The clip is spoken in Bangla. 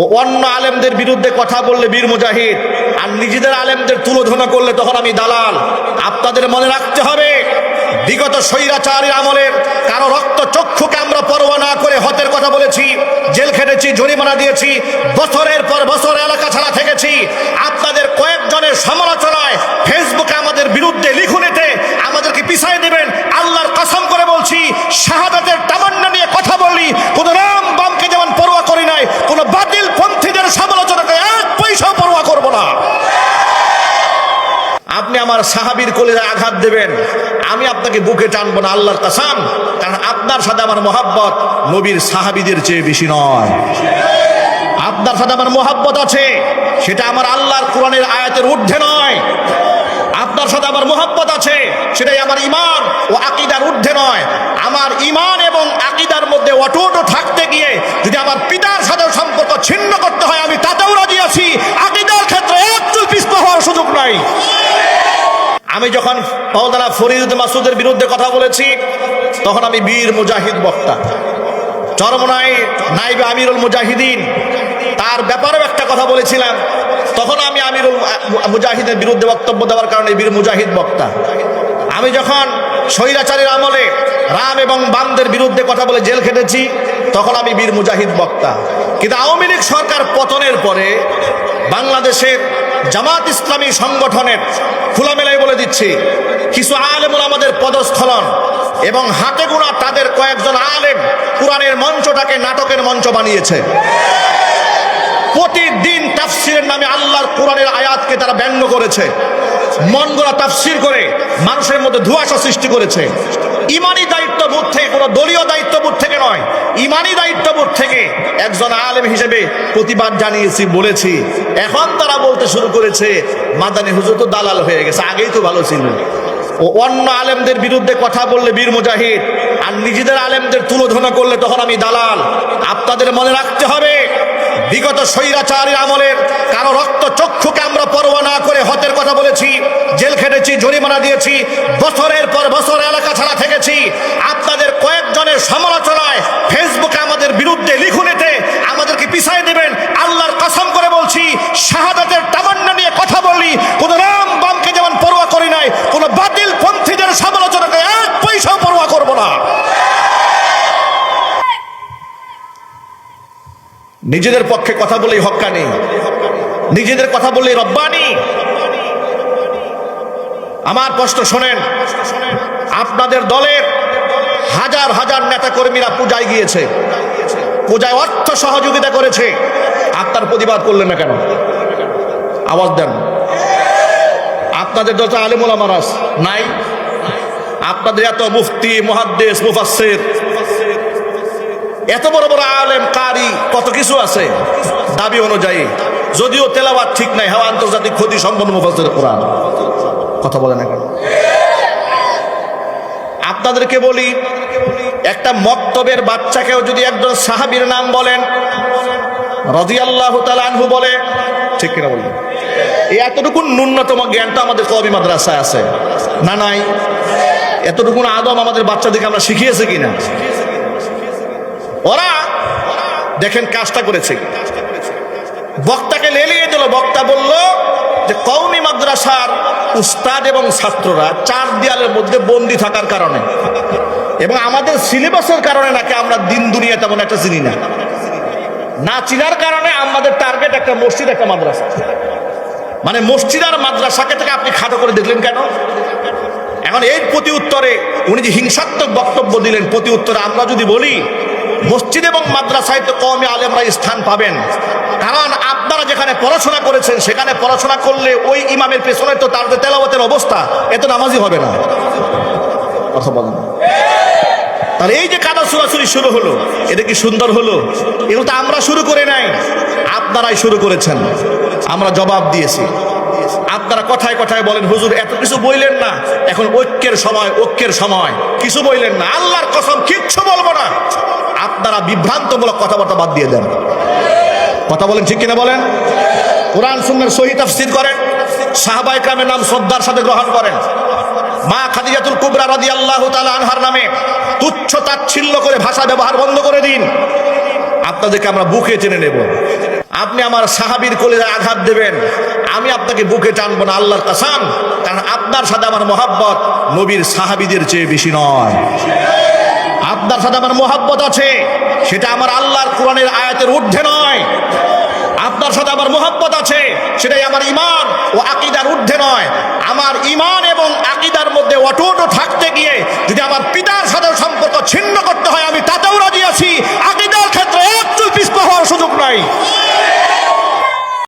ও অন্য আলেমদের বিরুদ্ধে কথা বললে বীর মুজাহিদ, আর নিজেদের আলেমদের তুলোধনা করলে তখন আমি দালাল। আপনাদের মনে রাখতে হবে, বিগত স্বৈরাচারীর আমলের কারও রক্ত চক্ষুকে আমরা পরোয়া না করে হতের কথা বলেছি, জেল খেটেছি, জরিমানা দিয়েছি, বছরের পর বছর এলাকা ছাড়া থেকেছি আপনাদের কয়েকজনের সমালোচনায় ফেসবুকে আমাদের বিরুদ্ধে লিখুনেতে আমাদেরকে পিছাই দেবেন আল্লাহর কসম করে বলছি শাহাদাতের তামান্না নিয়ে কথা বললি কোন রাম বামকে যেমন পরোয়া করি নাই কোন বাতিল পন্থীদের সমালোচনাকে এক পয়সাও পরোয়া করব না আপনি আমার সাহাবীর কলিজায় আঘাত দেবেন। আমি আপনাকে বুকে টানবো না, আল্লাহর কাসাম। কারণ আপনার সাথে আমার মোহাব্বত নবীর সাহাবীদের চেয়ে বেশি নয়। আপনার সাথে আমার মোহাব্বত আছে, সেটা আমার আল্লাহর কোরআনের আয়াতের ঊর্ধ্বে নয়। আপনার সাথে আমার মোহাব্বত আছে, সেটাই আমার ইমান ও আকিদার ঊর্ধ্বে নয়। আমার ইমান এবং আকিদার মধ্যে অটুট থাকতে গিয়ে যদি আমার পিতার সাথে সম্পর্ক ছিন্ন করতে হয়, আমি তাতেও রাজি আছি। আমি যখন মৌলানা ফরিদ মাসুদের বিরুদ্ধে কথা বলেছি, তখন আমি বীর মুজাহিদ বক্তা। চরমনায় নাইবে আমিরুল মুজাহিদিন, তার ব্যাপারেও একটা কথা বলেছিলাম। তখন আমি আমিরুল মুজাহিদের বিরুদ্ধে বক্তব্য দেওয়ার কারণে বীর মুজাহিদ বক্তা। আমি যখন স্বৈরাচারীর আমলে রাম এবং বামদের বিরুদ্ধে কথা বলে জেল খেটেছি, তখন আমি বীর মুজাহিদ বক্তা। কিন্তু আওয়ামী লীগ সরকার পতনের পরে বাংলাদেশের জামাত ইসলামী সংগঠনের খোলামেলায় বলে দিচ্ছি, কিছু আলেমুল আমাদের পদস্খলন এবং হাতে গোনা তাদের কয়েকজন আলেম কোরআনের মঞ্চটাকে নাটকের মঞ্চ বানিয়েছে। প্রতিদিন তাফসিরের নামে আল্লাহর কোরআনের আয়াতকে তারা ব্যঙ্গ করেছে। মন গড়া তাফসির করে মানুষের মধ্যে ধোঁয়াশা সৃষ্টি করেছে। ইমানি দায়িত্ববোধ থেকে, কোনো দলীয় দায়িত্ববোধ থেকে নয়, ইমানি দায়িত্ববোধ থেকে একজন আলেম হিসেবে প্রতিবাদ জানিয়েছি, বলেছি। এখন তারা বলতে শুরু করেছে, মাদানি হুজুর তো দালাল হয়ে গেছে, আগেই তো ভালো ছিল ও অন্য আলেমদের বিরুদ্ধে কথা বললে বীর মুজাহিদ, আর নিজেদের আলেমদের তুলোধনা করলে তখন আমি দালাল। আপনাদের মনে রাখতে হবে বিগত স্বৈরাচারীর আমলের কারও রক্ত চক্ষুকে আমরা পরোয়া না করে হতের কথা বলেছি, জেল খেটেছি, জরিমানা দিয়েছি, বছরের পর বছর এলাকা ছাড়া থেকেছি। আপনাদের কয়েকজনের সমালোচনায় ফেসবুকে আমাদের বিরুদ্ধে লিখুনেতে আমাদেরকে পিছাই দেবেন আল্লাহর কসম করে বলছি শাহাদাতের তামান্না নিয়ে কথা বললি কোন রাম বামকে যেমন পরোয়া করি নাই কোন বাতিল পন্থীদের সমালোচনাকে এক পয়সাও পরোয়া করব না নিজেদের পক্ষে কথা বলেই হক্কা নেই নিজেদের কথা বললেই রব্বানি। আমার প্রশ্ন শোনেন, আপনাদের দলের হাজার হাজার নেতা কর্মীরা পূজায় গিয়েছে। পূজায় অর্থ সহযোগিতা করেছে। আপনার প্রতিবাদ করলেন না কেন? আওয়াজ দেন। আপনাদের দল তো আলিমুল আমারাস, নাই? আপনাদের এত মুফতি, মুহাদ্দেস, মুফাসসির এত বড় বড় আলেম, কারি, কত কিছু আছে? দাবি অনুযায়ী, যদিও তেলাওয়াত ঠিক নাই, হাওয়া আন্তর্জাতিক ক্ষতি সম্পন্ন মুফাসসির কোরআন। কথা বলেন এখন। আপনাদেরকে বলি, একটা মক্তবের বাচ্চাকেও যদি একজন সাহাবীর নাম বলেন, রাদিয়াল্লাহু তাআলা আনহু বলে, ঠিক কিনা বললেন এই এতটুকু ন্যূনতম জ্ঞান তো আমাদের কবি মাদ্রাসায় আছে। না নাই? এতটুকু আদম আমাদের বাচ্চাদেরকে আমরা শিখিয়েছি কিনা? ওরা দেখেন কাজটা করেছে। বক্তাকে লেলিয়ে দিল, বক্তা বলল যে কৌমি মাদ্রাসার উস্তাদ এবং ছাত্ররা চার দেয়ালের মধ্যে বন্দি থাকার কারণে এবং আমাদের সিলেবাসের কারণে নাকি আমরা দিন দুনিয়া তেমন একটা চিনি না। না চিনার কারণে আমাদের টার্গেট একটা মসজিদ, একটা মাদ্রাসা। মানে মসজিদ আর মাদ্রাসাকে থেকে আপনি খাটো করে দেখলেন কেন? এখন এর প্রতি উত্তরে উনি যে হিংসাত্মক বক্তব্য দিলেন, প্রতি উত্তরে আমরা যদি বলি মসজিদ এবং মাদ্রাসায় তো কমে আলেমরা স্থান পাবেন। কারণ আপনারা যেখানে পড়াশোনা করেছেন, সেখানে পড়াশোনা করলে ওই ইমামের পেছনে তো তার যে অবস্থা এত নামাজি হবে না। তাহলে এই যে কাদা সুরাসুরি শুরু হলো, এটা কি সুন্দর হলো? এগুলো তো আমরা শুরু করে নাই, আপনারাই শুরু করেছেন। আমরা জবাব দিয়েছি। আপনারা কথায় কথায় বলেন, হুজুর, এত কিছু বইলেন না, এখন ঐক্যের সময় ঐক্যের সময়। কিছু বইলেন না। আল্লাহর কসম না আপনারা বিভ্রান্তমূলক কথাবার্তা বাদ দিয়ে দেন। কথা বলেন ঠিক কিনা বলেন? কোরআন সুন্নার সহি তাফসীর করেন, সাহাবায়ে কামের নাম শ্রদ্ধার সাথে গ্রহণ করেন। মা খাদিজাতুল কুবরা রাদিয়াল্লাহু তাআলা আনহার নামে তুচ্ছ তাচ্ছিল্য করে ভাষা ব্যবহার বন্ধ করে দিন। আপনাদেরকে আমরা বুকে টেনে নেব। আপনি আমার সাহাবীর কোলে আঘাত দেবেন, আমি আপনাকে বুকে টানবো না, আল্লাহর কাসাম, কারণ আপনার সাথে আমার মোহাব্বত নবীর সাহাবিদের চেয়ে বেশি নয়। আপনার সাথে আমার মোহাব্বত আছে। সেটা আমার আল্লাহর কোরআনের আয়াতের ঊর্ধ্বে নয়। আপনার সাথে আমার মোহাব্বত আছে, সেটাই আমার ইমান ও আকিদার ঊর্ধ্বে নয়। আমার ইমান এবং আকিদার মধ্যে অটুট